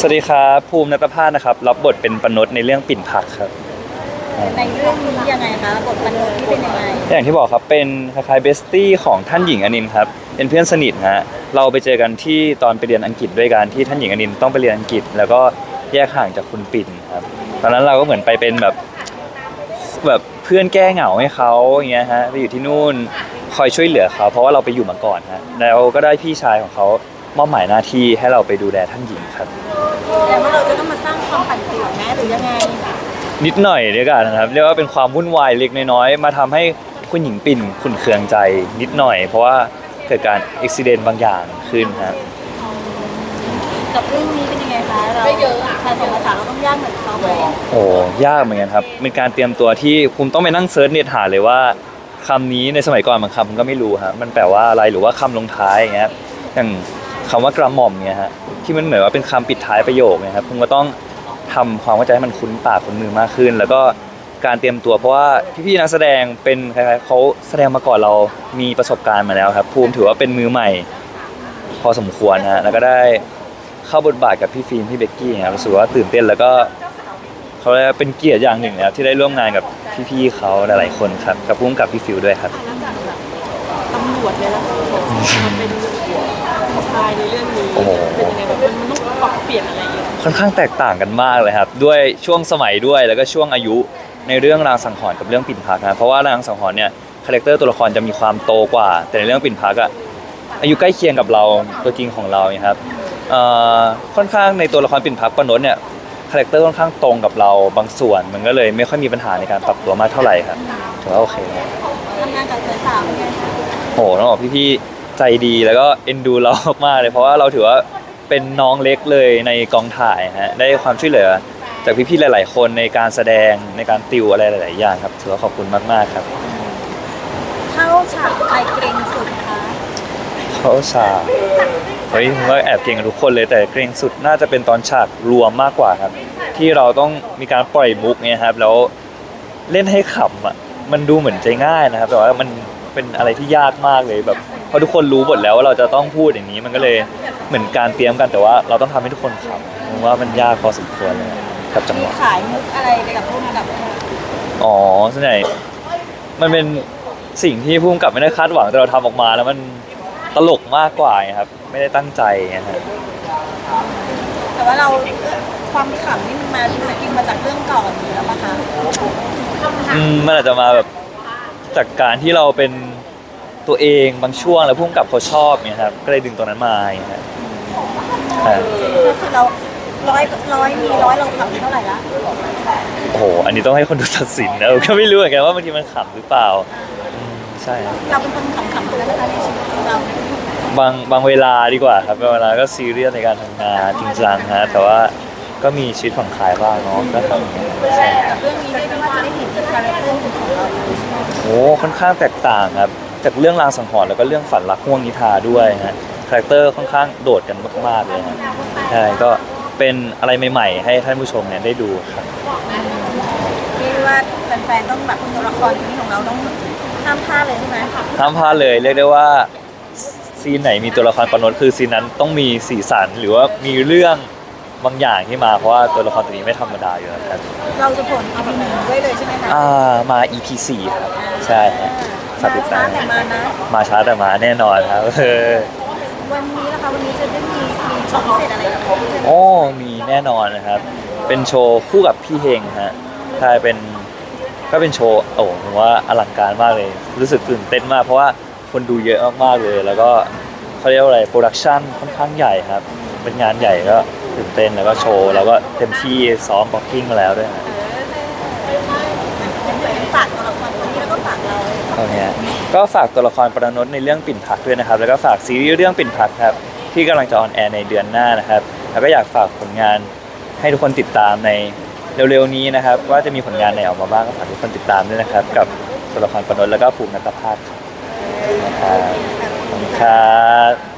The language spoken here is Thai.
สวัสดีครับภูมินัตภาสนะครับ รับบทเป็นปนดในเรื่องปิ่นผักครับ ในเรื่องนี้ยังไงคะบทบรรลุที่เป็นยังไงอย่างที่บอกครับเป็นคล้ายๆเบสตี้ของท่านหญิงอนินท์ครับเป็นเพื่อนสนิทฮะเราไปเจอกันที่ตอนไปเรียนอังกฤษด้วยกันที่ท่านหญิงอนินท์ต้องไปเรียนอังกฤษ แล้วก็แยกห่างจากคุณปิ่นครับตอนนั้นเราก็เหมือนไปเป็นแบบแบบเพื่อนแก้เหงาให้เขาอย่างเงี้ยฮะไปอยู่ที่นู่นคอยช่วยเหลือเขา เพราะว่าเราไปอยู่มาก่อนฮะแล้วก็ได้พี่ชายของเขามอบหมายหน้าที่ให้เราไปดูแลท่านหญิงครับ แต่ว่าเราจะต้องมาสร้างความปั่นป่วนไหมหรือยังไงนิดหน่อยเดียวกันนะครับเรียกว่าเป็นความวุ่นวายเล็กน้อยๆมาทำให้คุณหญิงปิ่นขุนเคืองใจนิดหน่อย เพราะว่าเกิดการอุบิเหตุบางอย่างขึ้นครับ กับเรื่องนี้เป็นยังไงคะเราภาษาภาษาเราต้องยากเหมือนเขาไหมโอ้ยากเหมือนกันครับเป็นการเตรียมตัวที่ผมต้องไปนั่งเซิร์ชเน็ตหาเลยว่าคำนี้ในสมัยก่อนบางคำผมก็ไม่รู้ฮะมันแปลว่าอะไรหรือว่าคำลงท้ายอย่างเงี้ยอย่าง คำว่ากระหม่อมเนี่ยฮะที่มันเหมือนว่าเป็นคำปิดท้ายประโยคเนะครับผมก็ต้องทำความเข้าใจให้มันคุ้นปากคุ้นมือมากขึ้น แล้วก็การเตรียมตัวเพราะว่าพี่ๆนักแสดงเป็นคล้ายๆเขาแสดงมาก่อนเรามีประสบการณ์มาแล้วครับภูมิถือว่าเป็นมือใหม่ พอสมควรฮะแล้วก็ได้เข้าบทบาทกับพี่ฟิล์มพี่เบกกี้ครับรู้สึกว่าตื่นเต้นแล้วก็เขาเรียกว่าเป็นเกียรติอย่างหนึ่งนะครับที่ได้ร่วมงานกับพี่ๆเขาหลายๆคนครับกับพุ่มกับพี่ฟิวด้วยครับนอกจากแบบตำรวจเลยแล้วมันเป็น ชายในเรื่องนี้โอ้โหเป็นยังไงแบบมันต้องปรับเปลี่ยนอะไรเยอะค่อนข้างแตกต่างกันมากเลยครับ ด้วยช่วงสมัยด้วยแล้วก็ช่วงอายุในเรื่องรางสังหรณ์กับเรื่องปิ่นพักนะเพราะว่ารางสังหรณ์เนี่ยคาแรคเตอร์ตัวละครจะมีความโตกว่า แต่ในเรื่องปิ่นพักอะอายุใกล้เคียงกับเราตัวจริงของเราเนี่ยครับเอ่อค่อนข้างในตัวละครปิ่นพักปนนท์เนี่ยคาแรคเตอร์ค่อนข้างตรงกับเราบางส่วน มันก็เลยไม่ค่อยมีปัญหาในการปรับตัวมากเท่าไหร่ครับถือว่าโอเคทำงานกับสาวๆเป็นไงคะโหต้องบอกพี่ๆ ใจดีแล้วก็เอ็นดูเรามากๆเลย เพราะว่าเราถือว่าเป็นน้องเล็กเลยในกองถ่ายฮะได้ความช่วยเหลือ จากพี่ๆหลาย ๆ คนในการแสดงในการติวอะไรหลาย ๆ อย่างครับถือว่าขอบคุณมากๆครับ เข้าฉากใครเกรงสุดคะเขาฉากเฮ้ยผมว่าแอบเก่งกับทุกคนเลยแต่เกรงสุดน่าจะเป็นตอนฉากรวมมากกว่าครับ ที่เราต้องมีการปล่อยมุกเนี่ยครับ แล้วเล่นให้ขำอะมันดูเหมือนใจง่ายนะครับ แต่ว่ามันเป็นอะไรที่ยากมากเลยแบบ เพราะทุกคนรู้หมดแล้วว่าเราจะต้องพูดอย่างนี้มันก็เลยเหมือนการเตรียมกันแต่ว่าเราต้องทำให้ทุกคนขำผมว่ามันยากพอสมควรเลยกับจังหมีวะ ขายมุกอะไรไปกับพุ่มกับอ๋อส่วนใหญ่มันเป็นสิ่งที่พุ่มกับไม่ได้คาดหวังแต่เราทำออกมาแล้วมันตลกมากกว่าไงครับ ไม่ได้ตั้งใจไงฮะแต่ว่าเราความขำนี่มันมาสกินมาจากเรื่องก่อนอยู่แล้วปะคะอืมมันอาจจะมาแบบจากการที่เราเป็น ตัวเองบางช่วงแล้วพุ่มกับเขาชอบเนี่ยครับก็เลยดึงตรงนั้นมาอย่างเงี้ยอ่าก็คือเราร้อยร้อยมีร้อยเราขำเท่าไหร่ละโอ้โหอันนี้ต้องให้คนดูตัดสินนะผมก็ไม่รู้เหมือนกันว่าบางทีมันขำหรือเปล่าอืมใช่ครับ เราเป็นคนขำๆทั้งนั้นนะคะในชีวิตของเราบางบางเวลาดีกว่าครับบางเวลาก็ซีเรียสในการทำงานจริงจังฮะแต่ว่าก็มีชีวิตผ่อนคลายบ้างเนาะก็ทำใช่กับเรื่องนี้เรียกได้ว่าจะได้เห็นคาแรคเตอร์ของเราเลยใช่ไหมโอ้ค่อนข้างแตกต่างครับ จากเรื่องรางสังหรณ์แล้วก็เรื่องฝันรักห่วงนิทราด้วยฮะคาแรคเตอร์ค่อนข้างโดดกันมากๆเลยฮะใช่ก็เป็นอะไรใหม่ๆ ให้ท่านผู้ชมเนี่ยได้ดูครับเรียกได้ว่าแฟนๆต้องแบบตัวละครนี้ของเราต้องห้ามพลาดเลยใช่ไหมห้ามพลาดเลยเรียกได้ว่าซีนไหนมีตัวละครปนนท์คือซีนนั้นต้องมีสีสันหรือว่ามีเรื่องบางอย่างที่มาเพราะว่าตัวละครตัวนี้ไม่ธรรมดาอยู่แล้วครับ เราจะผล EP หนึ่งด้วยเลยใช่ไหมคะอ่ามา EP 4ครับ ใช่ฮะ ฝากติดตาม แต่มานะ มาช้าแต่มาแน่นอนครับเออวันนี้นะคะวันนี้จะได้มีมีโชว์พิเศษอะไรกับพี่โอ้มีแน่นอนนะครับ เป็นโชว์คู่กับพี่เฮงฮะใช่เป็นก็เป็นโชว์โอ้ผมว่าอลังการมากเลย รู้สึกตื่นเต้นมาก เพราะว่าคนดูเยอะมากๆเลย แล้วก็เขาเรียกว่าอะไรโปรดักชันค่อนข้างใหญ่ครับ เป็นงานใหญ่ก็ตื่นเต้นแล้วก็โชว์ แล้วก็เต็มที่ซ้อมบ็อกกิ้งมาแล้วด้วยฮะ ฝากตัวละครตัวนี้แล้วก็ฝากเรา ตอนเนี้ยก็ฝากตัวละครปรนนท์ในเรื่องปิ่นผักด้วยนะครับ แล้วก็ฝากซีรีส์เรื่องปิ่นผักครับที่กำลังจะออนแอร์ในเดือนหน้านะครับ แล้วก็อยากฝากผลงานให้ทุกคนติดตามในเร็วๆนี้นะครับ ว่าจะมีผลงานไหนออกมาบ้างก็ฝากทุกคนติดตามด้วยนะครับ กับตัวละครปรนนท์แล้วก็ภูมินัตภาคครับนะครับขอบคุณครับ